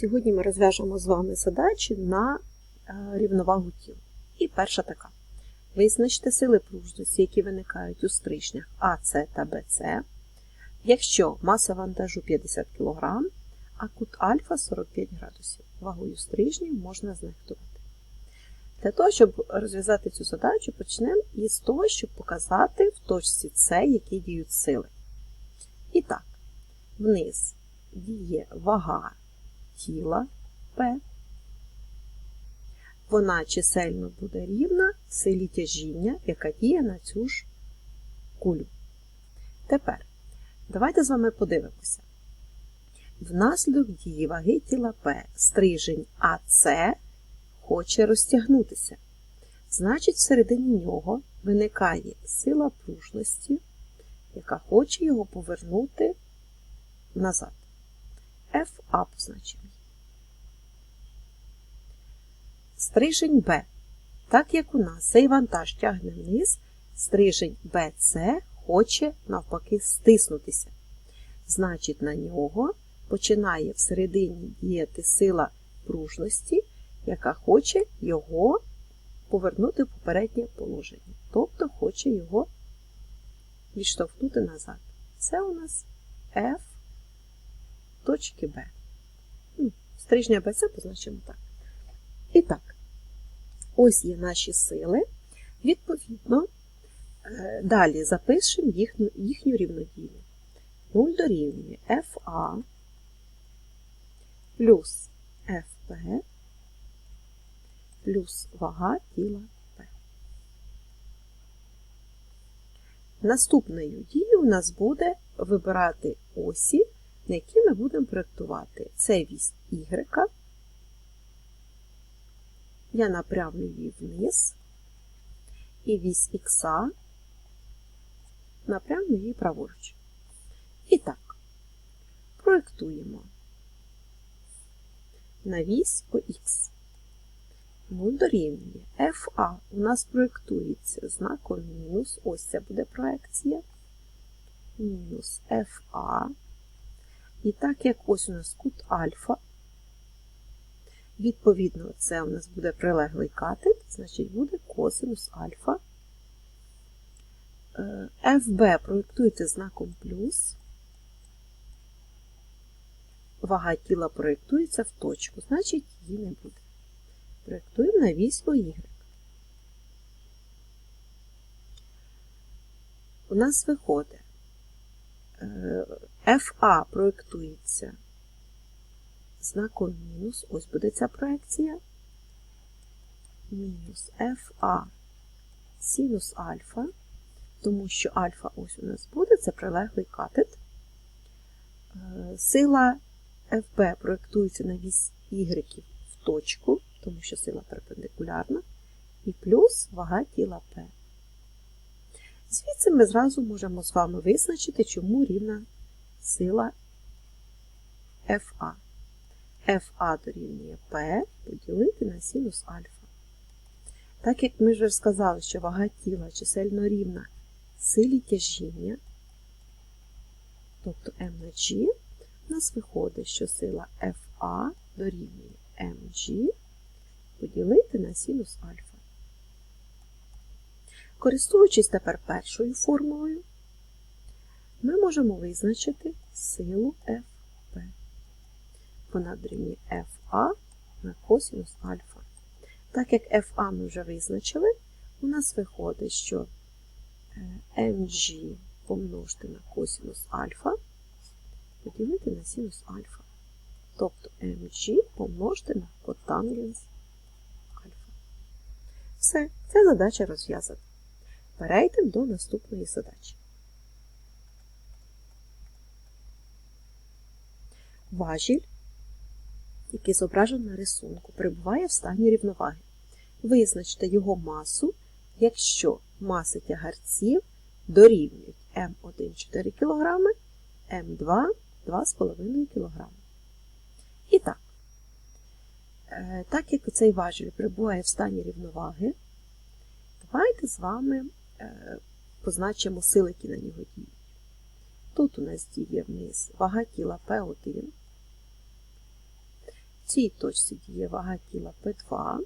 Сьогодні ми розв'яжемо з вами задачі на е, рівновагу тіл. І перша така. Визначте сили пружності, які виникають у стрижнях АС та БЦ, якщо маса вантажу 50 кг, а кут альфа 45 градусів. Вагою стрижнів можна знехтувати. Для того, щоб розв'язати цю задачу, почнемо із того, щоб показати в точці С, які діють сили. І так, вниз діє вага тіла P. Вона чисельно буде рівна силі тяжіння, яка діє на цю ж кулю. Тепер давайте з вами подивимося. Внаслідок дії ваги тіла P стрижень АС хоче розтягнутися. Значить, всередині нього виникає сила пружності, яка хоче його повернути назад. FA позначений. Стрижень Б. Так як у нас цей вантаж тягне вниз, стрижень BC хоче навпаки стиснутися. Значить, на нього починає всередині діяти сила пружності, яка хоче його повернути в попереднє положення. Тобто хоче його відштовхнути назад. Це у нас F точки Б. Стрижня BC позначимо так. І так, ось є наші сили. Відповідно, далі запишемо їхню, їхню рівнодію. 0 дорівнює FA плюс FP плюс вага тіла P. Наступною дією у нас буде вибирати осі, на які ми будемо проєктувати. Це вісь Y. Я напрямлю її вниз, і вісь Х напрямлю її праворуч. І так, проєктуємо на вісь ОХ. 0 дорівнює FA у нас проєктується знаком мінус, ось це буде проекція, мінус FA. І так як ось у нас кут альфа, відповідно, це у нас буде прилеглий катет, значить буде косинус альфа. FB проєктується знаком плюс. Вага тіла проєктується в точку, значить її не буде. Проєктуємо на вісь Y. У нас виходить FA проєктується знаком мінус, ось буде ця проекція. Мінус FA синус альфа, тому що альфа ось у нас буде, це прилеглий катет. Сила FB проєктується на вісь Y в точку, тому що сила перпендикулярна, і плюс вага тіла P. Звідси ми зразу можемо з вами визначити, чому рівна сила FA. FA дорівнює P поділити на синус альфа. Так як ми вже сказали, що вага тіла чисельно рівна силі тяжіння, тобто m на G, у нас виходить, що сила FA дорівнює mg поділити на синус альфа. Користуючись тепер першою формулою, ми можемо визначити силу FP. Вона дорівнює FA на косинус альфа. Так як FA ми вже визначили, у нас виходить, що mg помножити на косинус альфа поділити на синус альфа. Тобто mg помножити на котангенс альфа. Все, ця задача розв'язана. Перейдемо до наступної задачі. Важіль, який зображений на рисунку, перебуває в стані рівноваги. Визначте його масу, якщо маси тягарців дорівнюють М1 4 кг, М2 2,5 кг. І так, так як цей важіль перебуває в стані рівноваги, давайте з вами позначимо сили, які на нього діють. Тут у нас діє вниз вага тіла P1, цій точці діє вага тіла P2.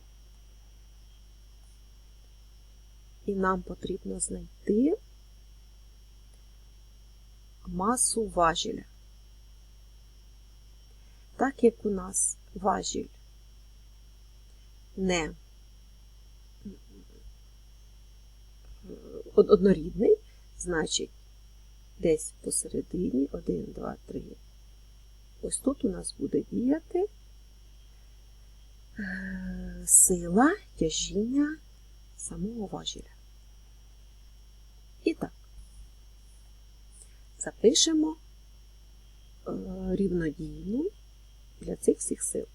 І нам потрібно знайти масу важеля. Так як у нас важіль не однорідний, значить десь посередині 1, 2, 3. Ось тут у нас буде діяти сила тяжіння самого важеля. І так, запишемо е, рівнодійну для цих всіх сил.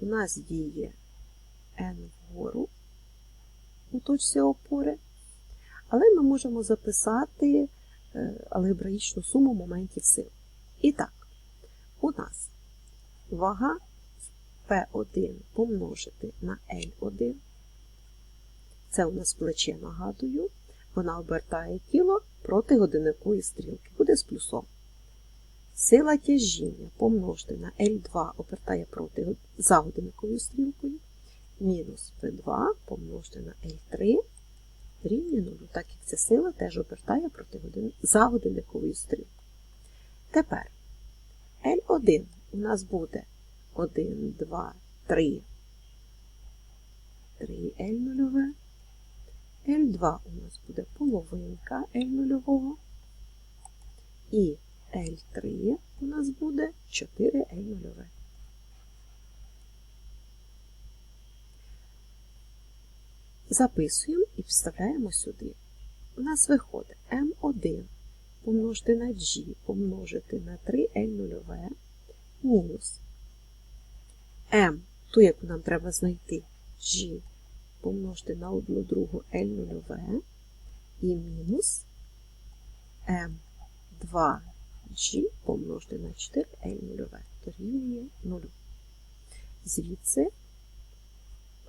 У нас діє n вгору у точці опори, але ми можемо записати е, алгебраїчну суму моментів сил. І так, у нас вага P1 помножити на L1. Це у нас плече, нагадую, вона обертає тіло проти годинникової стрілки, буде з плюсом. Сила тяжіння помножити на L2 обертає проти за годинниковою стрілкою, мінус P2 помножити на L3 рівня 0, так як ця сила теж обертає проти годин... за годинниковою стрілкою. Тепер L1 у нас буде 1, 2, 3, 3 L0. L2 у нас буде половинка L0. І L3 у нас буде 4 L0. Записуємо і вставляємо сюди. У нас виходить M1 помножити на G помножити на 3 L0 мінус M, ту, яку нам треба знайти, G. Помножити на 1 другу L0 і мінус M2G помножити на 4 L0 дорівнює 0. Звідси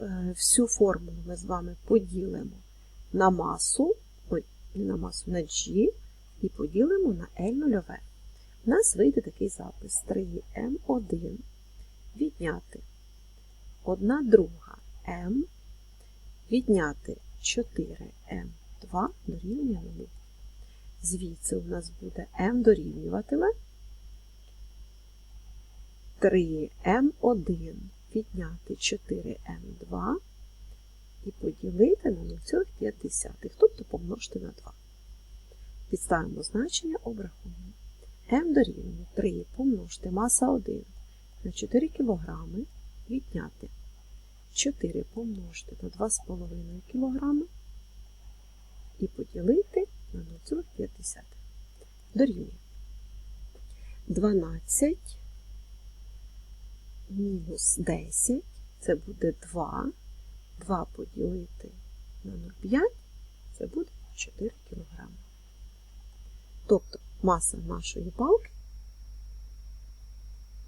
е, всю формулу ми з вами поділимо на масу, ой, на масу, на G, і поділимо на L0. У нас вийде такий запис. 3М1 відняти 1 друга М, відняти 4М2 дорівнює 0. Звідси у нас буде М дорівнюватиме 3М1 відняти 4М2 і поділити на 0,5, тобто помножити на 2. Підставимо значення, обрахуємо. М дорівнює 3 помножити маса 1 на 4 кг відняти 4 помножити на 2,5 кг і поділити на 0,5. Дорівнює 12 мінус 10, це буде 2. 2 поділити на 0,5, це буде 4 кг. Тобто маса нашої палки,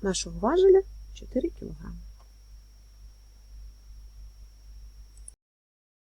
нашого важеля 4 кг.